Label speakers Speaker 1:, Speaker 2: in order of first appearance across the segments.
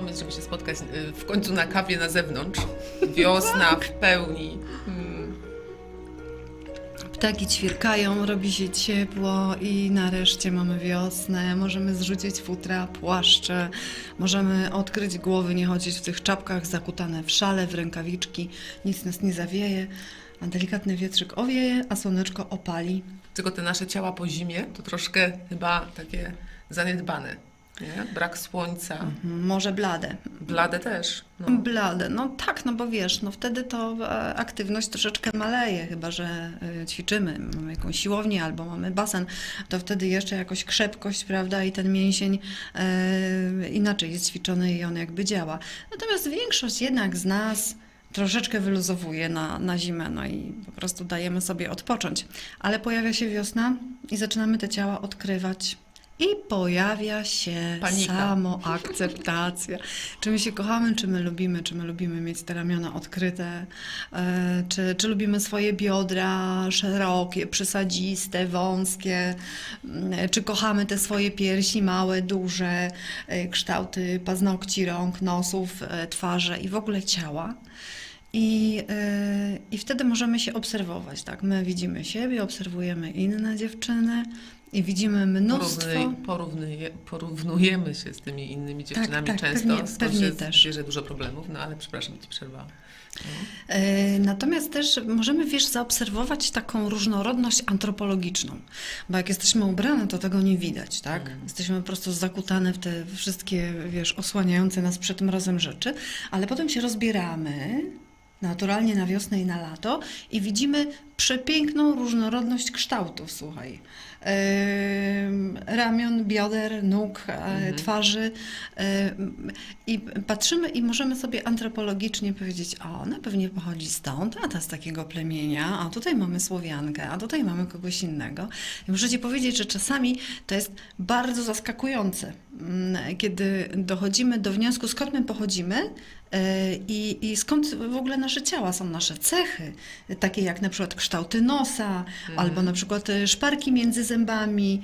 Speaker 1: pomysł, żeby się spotkać y, w końcu na kawie na zewnątrz. Wiosna w pełni. Mm.
Speaker 2: Ptaki ćwierkają, robi się ciepło i nareszcie mamy wiosnę. Możemy zrzucić futra, płaszcze, możemy odkryć głowy, nie chodzić w tych czapkach zakutane w szale, w rękawiczki. Nic nas nie zawieje, a delikatny wietrzyk owieje, a słoneczko opali.
Speaker 1: Tylko te nasze ciała po zimie to troszkę chyba takie zaniedbane. Nie? Brak słońca,
Speaker 2: Mhm, Może blade.
Speaker 1: blade też. No.
Speaker 2: Blade, no tak, no bo wiesz, no wtedy to e, aktywność troszeczkę maleje, chyba że e, ćwiczymy, mamy jakąś siłownię albo mamy basen, to wtedy jeszcze jakoś krzepkość, prawda, i ten mięsień e, inaczej jest ćwiczony i on jakby działa. Natomiast większość jednak z nas troszeczkę wyluzowuje na, na zimę, no i po prostu dajemy sobie odpocząć. Ale pojawia się wiosna i zaczynamy te ciała odkrywać. I pojawia się
Speaker 1: Panika.
Speaker 2: samoakceptacja. Czy my się kochamy, czy my lubimy, czy my lubimy mieć te ramiona odkryte, e, czy, czy lubimy swoje biodra szerokie, przysadziste, wąskie, mm, czy kochamy te swoje piersi małe, duże, e, kształty paznokci, rąk, nosów, e, twarze i w ogóle ciała. I, I wtedy możemy się obserwować, tak? My widzimy siebie, obserwujemy inne dziewczyny i widzimy mnóstwo.
Speaker 1: Porównuj, porównuje, porównujemy się z tymi innymi dziewczynami
Speaker 2: tak,
Speaker 1: często,
Speaker 2: pewnie-
Speaker 1: się
Speaker 2: też.
Speaker 1: bierze dużo problemów, no ale przepraszam, Ci przerwałam.
Speaker 2: E, Natomiast też możemy, wiesz, zaobserwować taką różnorodność antropologiczną, bo jak jesteśmy ubrane, to tego nie widać, tak?
Speaker 1: Mhm.
Speaker 2: Jesteśmy po prostu zakutane w te wszystkie, wiesz, osłaniające nas przed mrozem rzeczy, ale potem się rozbieramy naturalnie na wiosnę i na lato i widzimy przepiękną różnorodność kształtów, słuchaj. Ramion, bioder, nóg, e, twarzy. em, I patrzymy i możemy sobie antropologicznie powiedzieć, o, ona pewnie pochodzi stąd, a ta z takiego plemienia, a tutaj mamy Słowiankę, a tutaj mamy kogoś innego. I muszę Ci powiedzieć, że czasami to jest bardzo zaskakujące, mm, kiedy dochodzimy do wniosku, skąd my pochodzimy e, i, i skąd w ogóle nasze ciała są, nasze cechy, takie jak na przykład kształty nosa, albo na przykład e, szparki między zębami,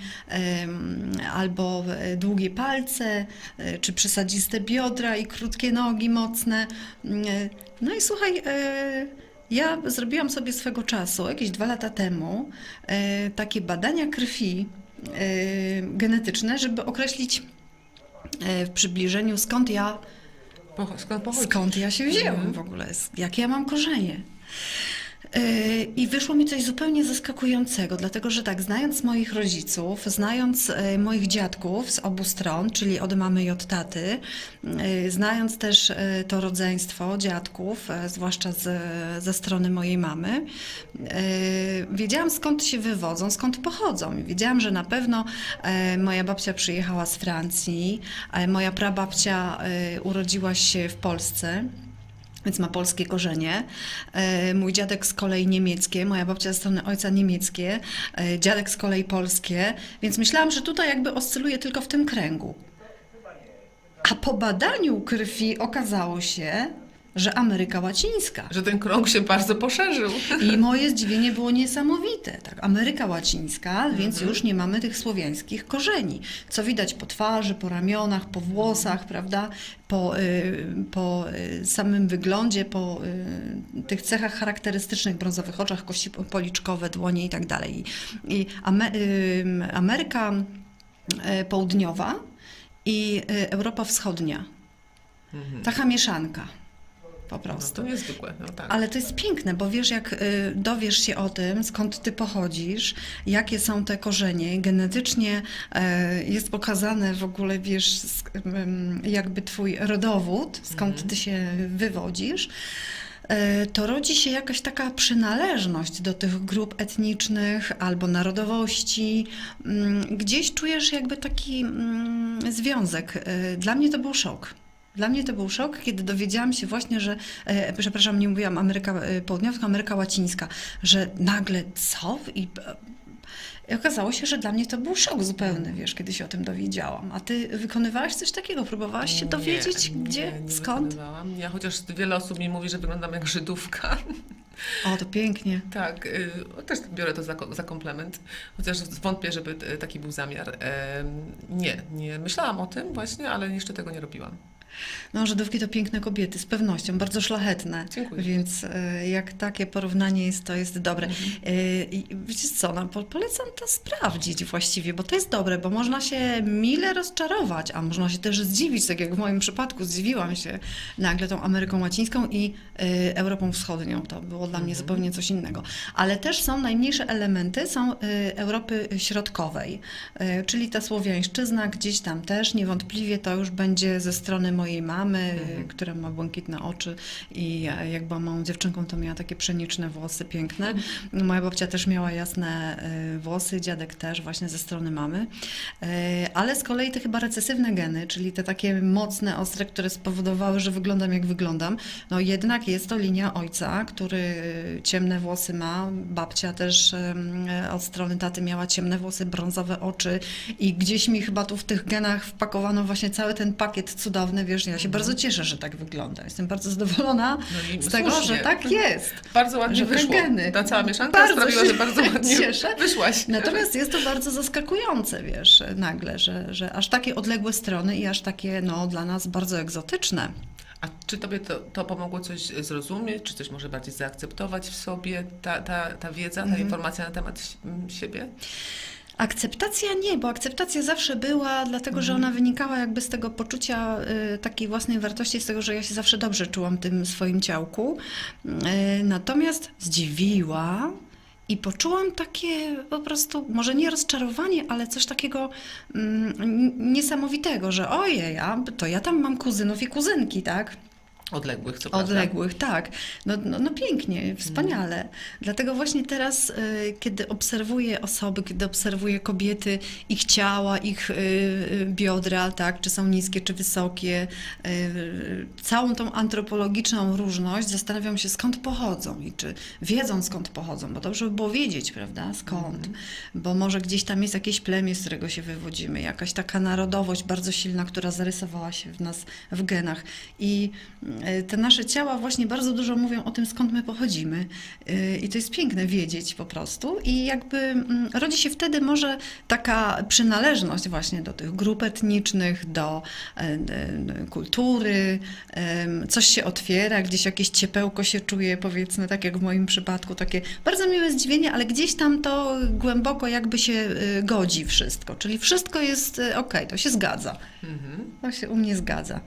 Speaker 2: albo e, długie palce, e, czy przysadziste biodra i krótkie nogi mocne. Mm, No i słuchaj, ja zrobiłam sobie swego czasu, jakieś dwa lata temu, takie badania krwi genetyczne, żeby określić w przybliżeniu skąd ja
Speaker 1: skąd?
Speaker 2: Skąd ja się wzięłam
Speaker 1: Mhm.
Speaker 2: w ogóle? Jakie ja mam korzenie? Yy, I wyszło mi coś zupełnie zaskakującego, dlatego że tak, znając moich rodziców, znając e, moich dziadków z obu stron, czyli od mamy i od taty, e, znając też e, to rodzeństwo dziadków, e, zwłaszcza z, ze strony mojej mamy, e, wiedziałam skąd się wywodzą, skąd pochodzą. Wiedziałam, że na pewno moja babcia przyjechała z Francji, moja prababcia urodziła się w Polsce więc ma polskie korzenie. E, Mój dziadek z kolei niemieckie, moja babcia ze strony ojca niemieckie, e, dziadek z kolei polskie, więc myślałam, że tutaj jakby oscyluje tylko w tym kręgu. A po badaniu krwi okazało się, że Ameryka Łacińska.
Speaker 1: Że ten krąg się bardzo poszerzył.
Speaker 2: I moje zdziwienie było niesamowite. Tak, Ameryka Łacińska, więc
Speaker 1: Mhm.
Speaker 2: już nie mamy tych słowiańskich korzeni. Co widać po twarzy, po ramionach, po włosach, prawda? Po, y, po y, samym wyglądzie, po y, tych cechach charakterystycznych, brązowych oczach, kości po- policzkowe, dłonie i tak dalej. I y, Ameryka y, Południowa i Europa Wschodnia.
Speaker 1: Mhm.
Speaker 2: Taka mieszanka. Po
Speaker 1: No,
Speaker 2: prostu.
Speaker 1: to niezwykłe, no tak.
Speaker 2: Ale to jest piękne, bo wiesz, jak y, dowiesz się o tym, skąd ty pochodzisz, jakie są te korzenie, genetycznie e, jest pokazane w ogóle, wiesz, jakby twój rodowód, skąd ty się wywodzisz, e, to rodzi się jakaś taka przynależność do tych grup etnicznych albo narodowości. Mm, Gdzieś czujesz jakby taki mm, związek. E, Dla mnie to był szok. Dla mnie to był szok, kiedy dowiedziałam się właśnie, że, e, przepraszam, nie mówiłam Ameryka e, Południowa, tylko Ameryka Łacińska, że nagle co? I, I okazało się, że dla mnie to był szok zupełny, wiesz, kiedy się o tym dowiedziałam. A ty wykonywałaś coś takiego? Próbowałaś się dowiedzieć,
Speaker 1: nie,
Speaker 2: gdzie,
Speaker 1: nie, nie
Speaker 2: skąd?
Speaker 1: Ja chociaż wiele osób mi mówi, że wyglądam jak Żydówka.
Speaker 2: O, to pięknie.
Speaker 1: Tak, y, też biorę to za, za komplement, chociaż wątpię, żeby taki był zamiar. Nie, nie myślałam o tym właśnie, ale jeszcze tego nie robiłam.
Speaker 2: No, Żydówki to piękne kobiety, z pewnością, bardzo szlachetne.
Speaker 1: Dziękuję.
Speaker 2: Więc e, jak takie porównanie jest, to jest dobre.
Speaker 1: Mhm.
Speaker 2: E, wiecie co, no, po- polecam to sprawdzić właściwie, bo to jest dobre, bo można się mile rozczarować, a można się też zdziwić, tak jak w moim przypadku zdziwiłam się nagle tą Ameryką Łacińską i e, Europą Wschodnią. To było dla mnie
Speaker 1: Mhm.
Speaker 2: zupełnie coś innego. Ale też są najmniejsze elementy, są Europy Środkowej, czyli ta słowiańszczyzna gdzieś tam też, niewątpliwie to już będzie ze strony mojej mamy,
Speaker 1: Mhm.
Speaker 2: która ma błękitne oczy i ja, jak była małą dziewczynką, to miała takie przeniczne włosy piękne. Moja babcia też miała jasne e, włosy, dziadek też właśnie ze strony mamy. E, Ale z kolei te chyba recesywne geny, czyli te takie mocne, ostre, które spowodowały, że wyglądam jak wyglądam, no jednak jest to linia ojca, który e, ciemne włosy ma. Babcia też od strony taty miała ciemne włosy, brązowe oczy i gdzieś mi chyba tu w tych genach wpakowano właśnie cały ten pakiet cudowny, wiesz, ja się bardzo cieszę, że tak wygląda. Jestem bardzo zadowolona
Speaker 1: No
Speaker 2: z tego,
Speaker 1: słusznie.
Speaker 2: że tak jest.
Speaker 1: Bardzo ładnie
Speaker 2: Że
Speaker 1: wyszło.
Speaker 2: geny.
Speaker 1: Ta cała mieszanka
Speaker 2: Bardzo
Speaker 1: sprawiła, że bardzo ładnie
Speaker 2: cieszę.
Speaker 1: wyszłaś.
Speaker 2: Natomiast jest to bardzo zaskakujące, wiesz, nagle, że, że aż takie odległe strony i aż takie, no, dla nas bardzo egzotyczne.
Speaker 1: A czy tobie to, to pomogło coś zrozumieć, czy coś może bardziej zaakceptować w sobie, ta, ta, ta wiedza, ta
Speaker 2: Mhm.
Speaker 1: informacja na temat siebie?
Speaker 2: Akceptacja nie, bo akceptacja zawsze była, dlatego że ona wynikała jakby z tego poczucia y, takiej własnej wartości, z tego, że ja się zawsze dobrze czułam w tym swoim ciałku. Y, natomiast zdziwiła i poczułam takie po prostu, może nie rozczarowanie, ale coś takiego mm, niesamowitego, że ojej, a to ja tam mam kuzynów i kuzynki, tak?
Speaker 1: Odległych, co prawda.
Speaker 2: Odległych, tak. No, no, no pięknie, wspaniale. Dlatego właśnie teraz, y, kiedy obserwuję osoby, kiedy obserwuję kobiety, ich ciała, ich y, y, biodra, tak, czy są niskie, czy wysokie, całą tą antropologiczną różność, zastanawiam się, skąd pochodzą i czy wiedzą, skąd pochodzą, bo dobrze by było wiedzieć, prawda, skąd. Bo może gdzieś tam jest jakieś plemię, z którego się wywodzimy, jakaś taka narodowość bardzo silna, która zarysowała się w nas w genach. I te nasze ciała właśnie bardzo dużo mówią o tym, skąd my pochodzimy. Y, I to jest piękne wiedzieć po prostu. I jakby mm, rodzi się wtedy może taka przynależność właśnie do tych grup etnicznych, do e, e, kultury, coś się otwiera, gdzieś jakieś ciepełko się czuje, powiedzmy, tak jak w moim przypadku, takie bardzo miłe zdziwienie, ale gdzieś tam to głęboko jakby się godzi wszystko. Czyli wszystko jest okej, to się zgadza.
Speaker 1: Mhm.
Speaker 2: To się u mnie zgadza.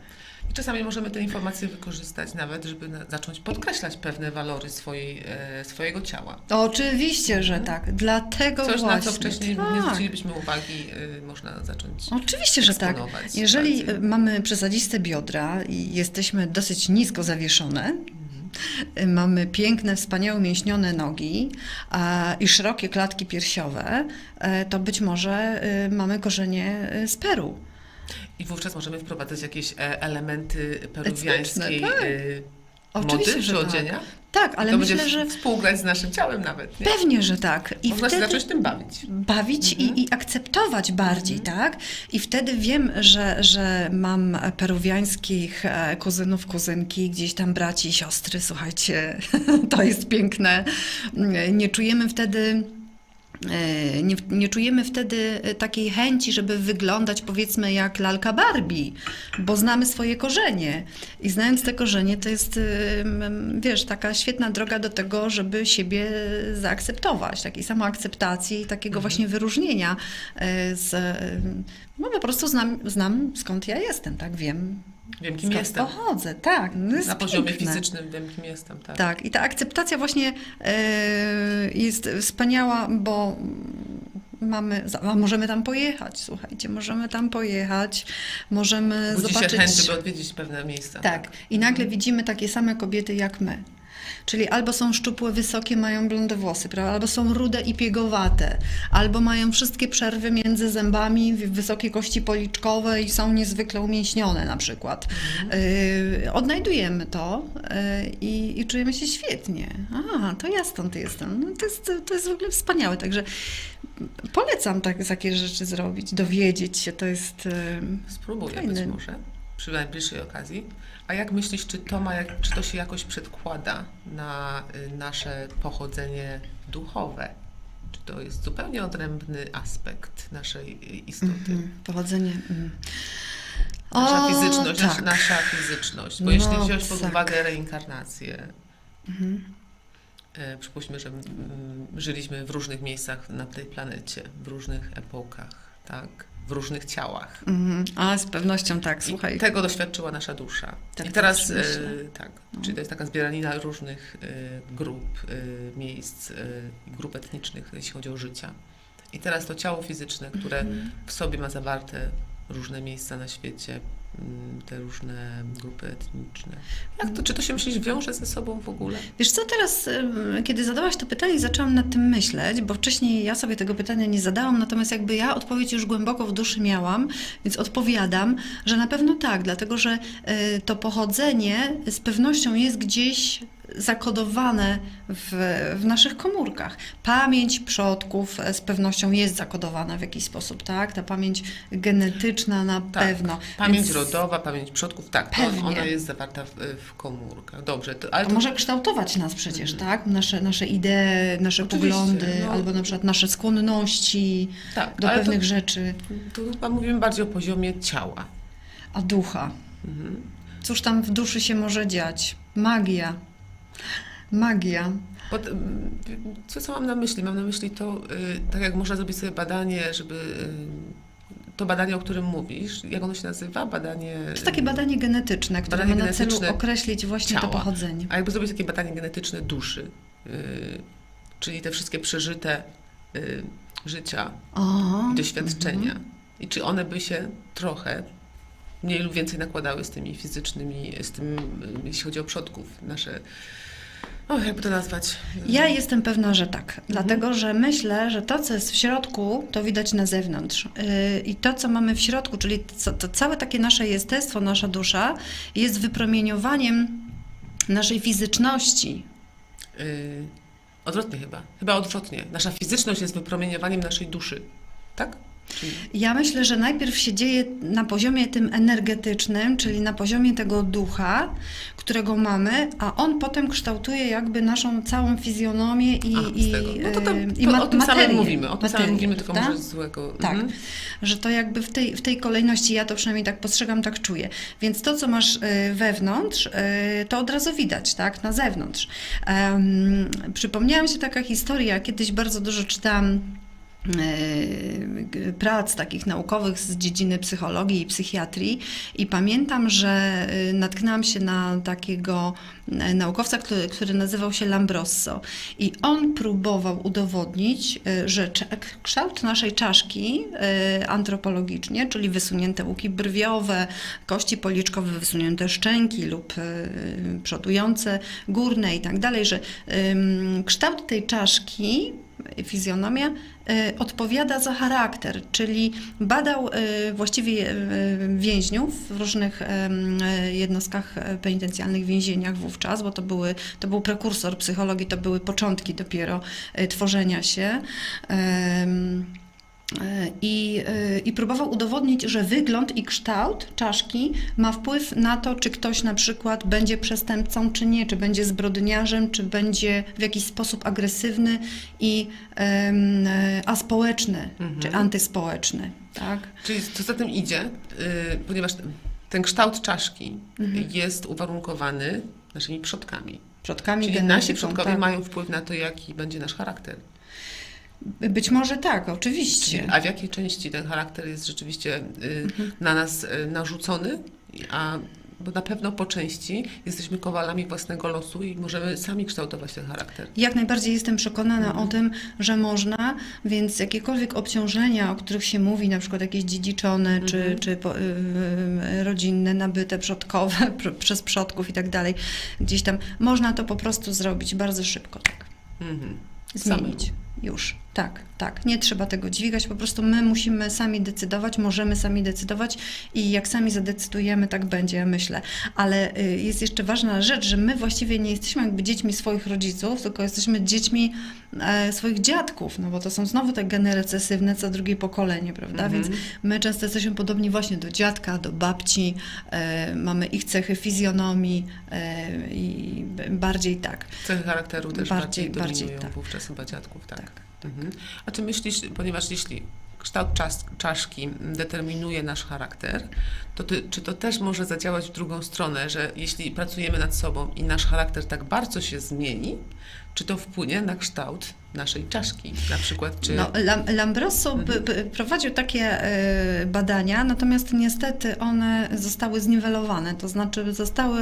Speaker 1: I czasami możemy te informacje wykorzystać nawet, żeby zacząć podkreślać pewne walory swojej, e, swojego ciała.
Speaker 2: Oczywiście, że tak. Dlatego
Speaker 1: Coś,
Speaker 2: właśnie.
Speaker 1: na co wcześniej nie
Speaker 2: tak.
Speaker 1: zwrócilibyśmy uwagi, e, można zacząć
Speaker 2: Oczywiście, że tak. Jeżeli
Speaker 1: bardziej.
Speaker 2: y, mamy przesadziste biodra i jesteśmy dosyć nisko zawieszone, y, mamy piękne, wspaniałe mięśnione nogi a, i szerokie klatki piersiowe, e, to być może mamy korzenie z Peru.
Speaker 1: I wówczas możemy wprowadzać jakieś e, elementy peruwiańskiej
Speaker 2: tak. Oczywiście,
Speaker 1: mody
Speaker 2: że
Speaker 1: czy
Speaker 2: tak.
Speaker 1: odzienia.
Speaker 2: Tak, ale
Speaker 1: to
Speaker 2: myślę, że
Speaker 1: współgrać z naszym ciałem nawet. Nie?
Speaker 2: pewnie, że tak. I
Speaker 1: Można się
Speaker 2: wtedy...
Speaker 1: zacząć tym bawić.
Speaker 2: bawić
Speaker 1: Mhm.
Speaker 2: i, i akceptować bardziej, tak? I wtedy wiem, że, że mam peruwiańskich e, kuzynów, kuzynki, gdzieś tam braci, siostry, słuchajcie, to jest piękne. Nie czujemy wtedy. E, Nie, nie czujemy wtedy e, takiej chęci, żeby wyglądać powiedzmy jak lalka Barbie, bo znamy swoje korzenie. I znając te korzenie, to jest, e, wiesz, taka świetna droga do tego, żeby siebie zaakceptować, takiej samoakceptacji, takiego właśnie wyróżnienia z, no po prostu znam, znam skąd ja jestem, tak, wiem
Speaker 1: Wiem, kim
Speaker 2: skąd
Speaker 1: jestem.
Speaker 2: pochodzę, tak, no jest
Speaker 1: Na poziomie
Speaker 2: piękne.
Speaker 1: fizycznym wiem, kim jestem. Tak.
Speaker 2: Tak, i ta akceptacja właśnie e, jest wspaniała, bo mamy, a możemy tam pojechać, słuchajcie, możemy tam pojechać, możemy
Speaker 1: Budzi
Speaker 2: zobaczyć...
Speaker 1: się chęć, żeby odwiedzić pewne miejsca.
Speaker 2: Tak, i nagle widzimy takie same kobiety jak my. Czyli albo są szczupłe, wysokie, mają blonde włosy, prawda? albo są rude i piegowate, albo mają wszystkie przerwy między zębami, wy- wysokie kości policzkowe i są niezwykle umięśnione na przykład. Yy, odnajdujemy to yy, i, i czujemy się świetnie. A, to ja stąd jestem. No, to, jest, to jest w ogóle wspaniałe, także polecam tak, takie rzeczy zrobić, dowiedzieć się, to jest... Yy,
Speaker 1: Spróbuję
Speaker 2: Fajne.
Speaker 1: być może przy najbliższej okazji. A jak myślisz, czy to, ma, czy to się jakoś przedkłada na y, nasze pochodzenie duchowe? Czy to jest zupełnie odrębny aspekt naszej y, istoty?
Speaker 2: Mhm, Pochodzenie. mm.
Speaker 1: Nasza
Speaker 2: O,
Speaker 1: fizyczność,
Speaker 2: tak.
Speaker 1: nasza fizyczność. Bo
Speaker 2: No,
Speaker 1: jeśli wziąć pod
Speaker 2: tak.
Speaker 1: uwagę reinkarnację,
Speaker 2: Mhm.
Speaker 1: e, przypuśćmy, że mm, żyliśmy w różnych miejscach na tej planecie, w różnych epokach, tak? w różnych ciałach.
Speaker 2: Mhm. A z pewnością tak,
Speaker 1: I
Speaker 2: słuchaj.
Speaker 1: tego doświadczyła nasza dusza.
Speaker 2: Tak
Speaker 1: I teraz, e, tak,
Speaker 2: No.
Speaker 1: czyli to jest taka zbieranina różnych e, grup, e, miejsc, grup etnicznych, jeśli chodzi o życia. I teraz to ciało fizyczne, które
Speaker 2: Mhm.
Speaker 1: w sobie ma zawarte różne miejsca na świecie, mm, te różne grupy etniczne. Jak to, czy to się myślisz wiąże ze sobą w ogóle?
Speaker 2: Wiesz co, teraz, kiedy zadałaś to pytanie, zaczęłam nad tym myśleć, bo wcześniej ja sobie tego pytania nie zadałam, natomiast jakby ja odpowiedź już głęboko w duszy miałam, więc odpowiadam, że na pewno tak, dlatego że y, to pochodzenie z pewnością jest gdzieś zakodowane w, w naszych komórkach. Pamięć przodków e, z pewnością jest zakodowana w jakiś sposób, tak? Ta pamięć genetyczna na
Speaker 1: Tak.
Speaker 2: pewno.
Speaker 1: Pamięć
Speaker 2: Więc
Speaker 1: rodowa, pamięć przodków, tak,
Speaker 2: Pewnie.
Speaker 1: ona jest zawarta w, w komórkach. Dobrze, to, ale
Speaker 2: To
Speaker 1: to,
Speaker 2: może kształtować nas przecież, tak? Nasze, nasze idee, nasze
Speaker 1: Mhm. Oczywiście,
Speaker 2: poglądy,
Speaker 1: no.
Speaker 2: albo na przykład nasze skłonności
Speaker 1: tak,
Speaker 2: do pewnych
Speaker 1: to,
Speaker 2: rzeczy,
Speaker 1: to chyba mówimy bardziej o poziomie ciała.
Speaker 2: a ducha.
Speaker 1: Mhm.
Speaker 2: Cóż tam w duszy się może dziać? Magia. Magia.
Speaker 1: M, co, co mam na myśli? Mam na myśli to, y, tak jak można zrobić sobie badanie, żeby y, to badanie, o którym mówisz, jak ono się nazywa? Badanie.
Speaker 2: To jest takie badanie genetyczne, które
Speaker 1: Badanie
Speaker 2: ma na celu określić właśnie to
Speaker 1: ciała.
Speaker 2: pochodzenie.
Speaker 1: A jakby zrobić takie badanie genetyczne duszy, y, czyli te wszystkie przeżyte y, życia
Speaker 2: O,
Speaker 1: i doświadczenia.
Speaker 2: mhm.
Speaker 1: I czy one by się trochę mniej lub więcej nakładały z tymi fizycznymi, z tym, y, jeśli chodzi o przodków, nasze. O, jakby to nazwać?
Speaker 2: Ja jestem pewna, że tak,
Speaker 1: Mhm.
Speaker 2: dlatego że myślę, że to, co jest w środku, to widać na zewnątrz. Yy, I to, co mamy w środku, czyli co, to całe takie nasze jestestwo, nasza dusza, jest wypromieniowaniem naszej fizyczności.
Speaker 1: Y, odwrotnie chyba. Chyba odwrotnie. Nasza fizyczność jest wypromieniowaniem naszej duszy. Tak?
Speaker 2: Ja myślę, że najpierw się dzieje na poziomie tym energetycznym, czyli na poziomie tego ducha, którego mamy, a on potem kształtuje jakby naszą całą fizjonomię i,
Speaker 1: a,
Speaker 2: i.
Speaker 1: No to, to,
Speaker 2: i ma-
Speaker 1: o tym samym
Speaker 2: materię,
Speaker 1: mówimy. O tym samym
Speaker 2: materię,
Speaker 1: mówimy, tylko
Speaker 2: prawda?
Speaker 1: może złego.
Speaker 2: Tak.
Speaker 1: Mhm.
Speaker 2: że to jakby w tej, w tej kolejności, ja to przynajmniej tak postrzegam, tak czuję. Więc to, co masz y, wewnątrz, y, to od razu widać, tak, na zewnątrz. Um, przypomniała mi się taka historia, kiedyś bardzo dużo czytałam prac takich naukowych z dziedziny psychologii i psychiatrii. I pamiętam, że y, natknęłam się na takiego y, naukowca, który, który nazywał się Lambrosso i on próbował udowodnić, y, że kształt naszej czaszki y, antropologicznie, czyli wysunięte łuki brwiowe, kości policzkowe, wysunięte szczęki lub y, przodujące górne i tak dalej, że kształt tej czaszki fizjonomia y, odpowiada za charakter, czyli badał y, właściwie y, więźniów w różnych y, jednostkach e, penitencjalnych, więzieniach wówczas, bo to, były, to był prekursor psychologii, to były początki dopiero y, tworzenia się. E, I, y, I próbował udowodnić, że wygląd i kształt czaszki ma wpływ na to, czy ktoś na przykład będzie przestępcą, czy nie, czy będzie zbrodniarzem, czy będzie w jakiś sposób agresywny i e, aspołeczny,
Speaker 1: Mhm.
Speaker 2: czy antyspołeczny. Tak?
Speaker 1: Czyli co za tym idzie, y, ponieważ ten kształt czaszki
Speaker 2: Mhm.
Speaker 1: jest uwarunkowany naszymi przodkami.
Speaker 2: Przodkami
Speaker 1: Czyli nasi przodkowie
Speaker 2: tak.
Speaker 1: mają wpływ na to, jaki będzie nasz charakter.
Speaker 2: Być może tak,
Speaker 1: Czyli,
Speaker 2: oczywiście.
Speaker 1: a w jakiej części ten charakter jest rzeczywiście y,
Speaker 2: Mhm.
Speaker 1: na nas y, narzucony, a bo na pewno po części jesteśmy kowalami własnego losu i możemy sami kształtować ten charakter.
Speaker 2: Jak najbardziej jestem przekonana
Speaker 1: Mhm.
Speaker 2: o tym, że można, więc jakiekolwiek obciążenia, o których się mówi, na przykład jakieś dziedziczone czy,
Speaker 1: Mhm.
Speaker 2: czy po, y, rodzinne, nabyte, przodkowe pr- przez przodków i tak dalej, gdzieś tam, można to po prostu zrobić bardzo szybko, tak.
Speaker 1: Mhm.
Speaker 2: Zmienić. Już, tak, tak. Nie trzeba tego dźwigać, po prostu my musimy sami decydować, możemy sami decydować i jak sami zadecydujemy, tak będzie, ja myślę. Ale y, jest jeszcze ważna rzecz, że my właściwie nie jesteśmy jakby dziećmi swoich rodziców, tylko jesteśmy dziećmi e, swoich dziadków, no bo to są znowu te geny recesywne, co drugie pokolenie, prawda?
Speaker 1: Mhm.
Speaker 2: Więc my często jesteśmy podobni właśnie do dziadka, do babci, e, mamy ich cechy fizjonomii e, i bardziej tak.
Speaker 1: Cechy charakteru też
Speaker 2: Bardziej-
Speaker 1: bardziej,
Speaker 2: bardziej,
Speaker 1: dominują
Speaker 2: tak.
Speaker 1: wówczas chyba dziadków, tak.
Speaker 2: Tak.
Speaker 1: Mhm. A czy myślisz, ponieważ jeśli kształt czas, czaszki determinuje nasz charakter, to ty, czy to też może zadziałać w drugą stronę, że jeśli pracujemy nad sobą i nasz charakter tak bardzo się zmieni, czy to wpłynie na kształt naszej czaszki? Na przykład, czy...
Speaker 2: No, Lam, Lambroso
Speaker 1: Mhm.
Speaker 2: prowadził takie e, badania, natomiast niestety one zostały zniwelowane, to znaczy zostały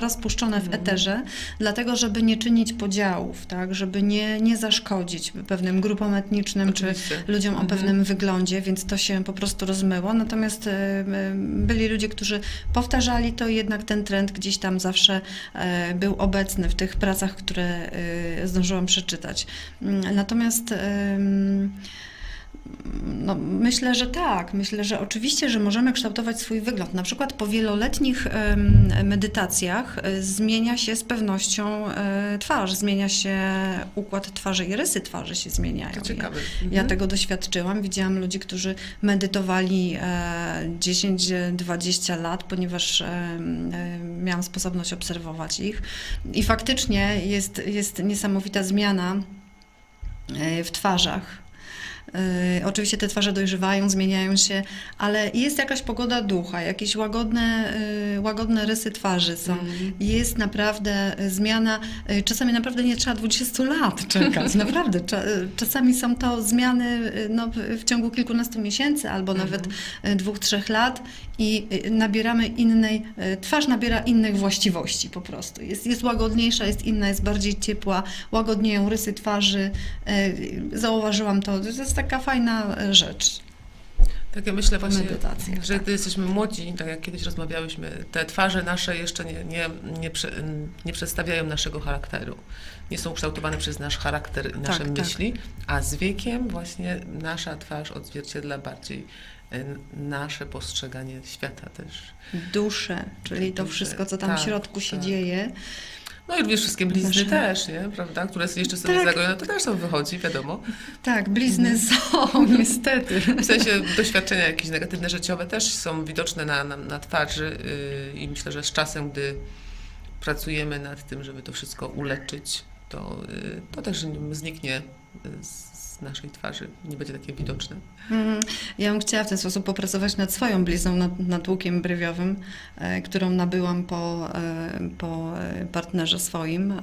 Speaker 2: rozpuszczone w
Speaker 1: Mhm.
Speaker 2: eterze, dlatego żeby nie czynić podziałów, tak, żeby nie, nie zaszkodzić pewnym grupom etnicznym czy
Speaker 1: Oczywiście.
Speaker 2: ludziom o
Speaker 1: Mhm.
Speaker 2: pewnym wyglądzie, więc to się po prostu rozmyło. Natomiast m, byli ludzie, którzy powtarzali to i jednak ten trend gdzieś tam zawsze e, był obecny w tych pracach, które zdążyłam przeczytać. Mm, Natomiast no, myślę, że tak. Myślę, że oczywiście, że możemy kształtować swój wygląd. Na przykład po wieloletnich medytacjach e, zmienia się z pewnością e, twarz, zmienia się układ twarzy i rysy twarzy się zmieniają.
Speaker 1: To ciekawe.
Speaker 2: Ja
Speaker 1: Mhm.
Speaker 2: tego doświadczyłam. Widziałam ludzi, którzy medytowali e, 10-20 lat, ponieważ e, e, miałam sposobność obserwować ich. I faktycznie jest, jest niesamowita zmiana e, w twarzach. E, Oczywiście te twarze dojrzewają, zmieniają się, ale jest jakaś pogoda ducha, jakieś łagodne, e, łagodne rysy twarzy są.
Speaker 1: Mhm.
Speaker 2: Jest naprawdę e, zmiana. Czasami naprawdę nie trzeba 20 lat czekać. Naprawdę. Cza- Czasami są to zmiany no, w- ciągu kilkunastu miesięcy albo nawet e, dwóch, trzech lat i nabieramy innej, twarz nabiera innych właściwości po prostu. Jest, jest łagodniejsza, jest inna, jest bardziej ciepła, łagodnieją rysy twarzy. Zauważyłam to. To jest taka fajna e, rzecz.
Speaker 1: Tak, ja myślę właśnie, że
Speaker 2: tak.
Speaker 1: gdy jesteśmy młodzi, tak jak kiedyś rozmawiałyśmy, te twarze nasze jeszcze nie, nie, nie, nie przedstawiają naszego charakteru. Nie są kształtowane przez nasz charakter i nasze
Speaker 2: Tak, tak.
Speaker 1: myśli, a z wiekiem właśnie nasza twarz odzwierciedla bardziej y, nasze postrzeganie świata też.
Speaker 2: Duszę, czyli to
Speaker 1: Duszę,
Speaker 2: wszystko, co tam
Speaker 1: tak,
Speaker 2: w środku się
Speaker 1: tak.
Speaker 2: dzieje.
Speaker 1: No i również wszystkie blizny też, nie? Prawda? Które jeszcze sobie
Speaker 2: Tak.
Speaker 1: zagojone, to też są wychodzi, wiadomo.
Speaker 2: Tak, blizny
Speaker 1: Mhm.
Speaker 2: są, niestety.
Speaker 1: W sensie doświadczenia jakieś negatywne życiowe też są widoczne na, na, na twarzy yy, i myślę, że z czasem, gdy pracujemy nad tym, żeby to wszystko uleczyć, to, yy, to też zniknie z naszej twarzy, nie będzie takie widoczne.
Speaker 2: Mm, Ja bym chciała w ten sposób popracować nad swoją blizną, nad, nad łukiem brywiowym, e, którą nabyłam po, e, po e, partnerze swoim, e,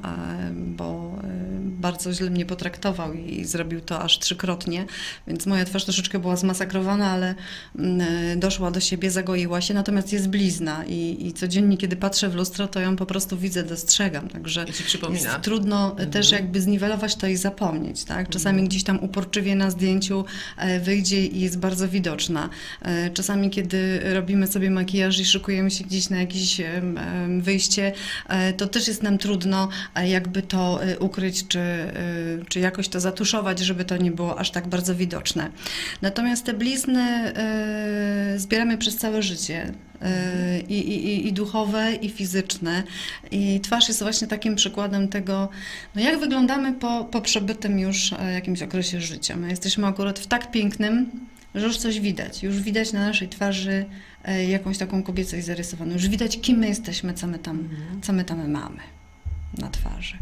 Speaker 2: bo e, bardzo źle mnie potraktował i zrobił to aż trzykrotnie, więc moja twarz troszeczkę była zmasakrowana, ale mm, e, doszła do siebie, zagoiła się, natomiast jest blizna i, i codziennie, kiedy patrzę w lustro, to ją po prostu widzę, dostrzegam, także
Speaker 1: przypomina.
Speaker 2: jest trudno
Speaker 1: Mhm.
Speaker 2: też jakby zniwelować to i zapomnieć, tak? Czasami gdzieś tam uporczywie na zdjęciu e, wyjdzie i jest bardzo widoczna. E, Czasami, kiedy robimy sobie makijaż i szykujemy się gdzieś na jakieś wyjście, e, to też jest nam trudno jakby to ukryć, czy, czy jakoś to zatuszować, żeby to nie było aż tak bardzo widoczne. Natomiast te blizny zbieramy przez całe życie. I, i, i duchowe, i fizyczne. I twarz jest właśnie takim przykładem tego, no jak wyglądamy po, po przebytym już e, jakimś okresie życia. My jesteśmy akurat w tak pięknym, że już coś widać. Już widać na naszej twarzy e, jakąś taką kobiecość zarysowaną. Już widać, kim my jesteśmy, co my tam,
Speaker 1: Mhm.
Speaker 2: co my tam mamy na twarzy.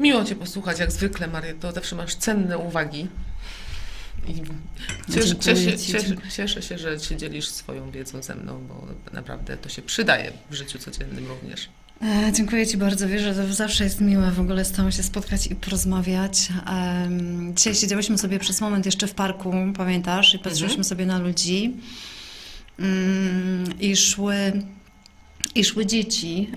Speaker 1: Miło Cię posłuchać, jak zwykle, Maria, to zawsze masz cenne uwagi. Cieszę, cieszę,
Speaker 2: ci,
Speaker 1: cieszę, cieszę się, że się dzielisz swoją wiedzą ze mną, bo naprawdę to się przydaje w życiu codziennym również.
Speaker 2: E, Dziękuję Ci bardzo. Wiesz, że to zawsze jest miłe w ogóle z Tobą się spotkać i porozmawiać. Em, Dzisiaj siedziałyśmy sobie przez moment jeszcze w parku, pamiętasz? I patrzyłyśmy sobie na ludzi. Mm, I szły, i szły dzieci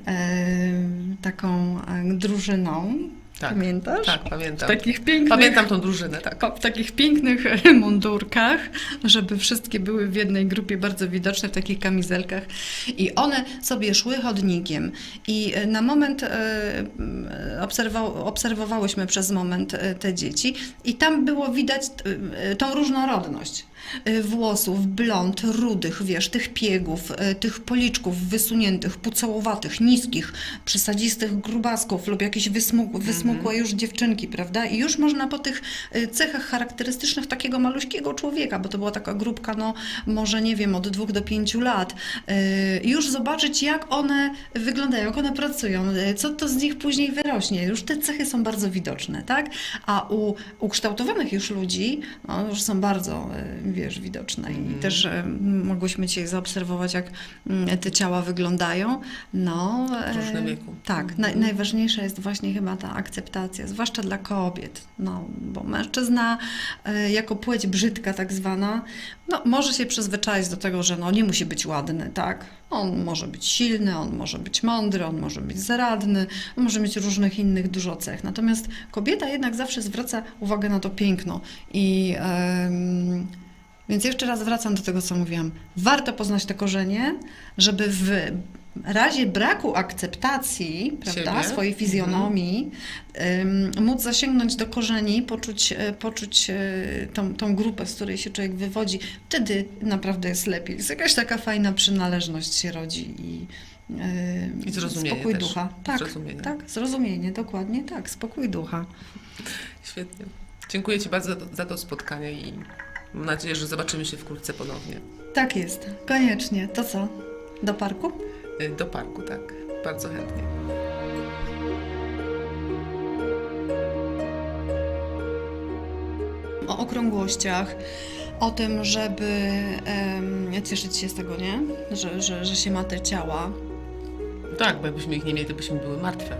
Speaker 2: taką e, drużyną.
Speaker 1: Tak,
Speaker 2: Pamiętasz?
Speaker 1: tak,
Speaker 2: W
Speaker 1: pamiętam.
Speaker 2: takich pięknych
Speaker 1: Pamiętam tą drużynę, tak.
Speaker 2: w takich pięknych mundurkach, żeby wszystkie były w jednej grupie bardzo widoczne, w takich kamizelkach. I one sobie szły chodnikiem. I e, na moment e, obserwowałyśmy przez moment e, te dzieci i tam było widać tą różnorodność. Y, włosów, blond, rudych, wiesz, tych piegów, y, tych policzków wysuniętych, pucałowatych, niskich, przysadzistych grubasków lub jakieś wysmuk, wysmukłe już dziewczynki, prawda? I już można po tych y, cechach charakterystycznych takiego maluśkiego człowieka, bo to była taka grupka, no może nie wiem, od dwóch do pięciu lat, już zobaczyć, jak one wyglądają, jak one pracują, co to z nich później wyrośnie. Już te cechy są bardzo widoczne, tak? A u ukształtowanych już ludzi, no, już są bardzo, wiesz, widoczne i też y, mogłyśmy dzisiaj zaobserwować, jak mm, te ciała wyglądają. No,
Speaker 1: W
Speaker 2: e,
Speaker 1: różnym wieku.
Speaker 2: Tak, naj, najważniejsza jest właśnie chyba ta akceptacja, zwłaszcza dla kobiet, no, bo mężczyzna e, jako płeć brzydka tak zwana, no, może się przyzwyczaić do tego, że no, nie musi być ładny, tak? On może być silny, on może być mądry, on może być zaradny, on może mieć różnych innych dużo cech. Natomiast kobieta jednak zawsze zwraca uwagę na to piękno i em, więc jeszcze raz wracam do tego, co mówiłam. Warto poznać te korzenie, żeby w razie braku akceptacji prawda,
Speaker 1: Siebie.
Speaker 2: swojej fizjonomii ym, móc zasięgnąć do korzeni, poczuć, e, poczuć e, tą, tą grupę, z której się człowiek wywodzi. Wtedy naprawdę jest lepiej. Jest jakaś taka fajna przynależność się rodzi i, yy,
Speaker 1: I zrozumienie
Speaker 2: spokój
Speaker 1: też.
Speaker 2: ducha. Tak,
Speaker 1: Zrozumienie.
Speaker 2: tak, zrozumienie, dokładnie tak, spokój ducha.
Speaker 1: Świetnie. Dziękuję Ci bardzo za to, za to spotkanie i mam nadzieję, że zobaczymy się wkrótce ponownie.
Speaker 2: Tak jest, koniecznie. To co? Do parku?
Speaker 1: Y, Do parku, tak. Bardzo chętnie.
Speaker 2: o okrągłościach, o tym, żeby em, cieszyć się z tego, nie? Że, że, że się ma te ciała.
Speaker 1: Tak, bo jakbyśmy ich nie mieli, to byśmy były martwe.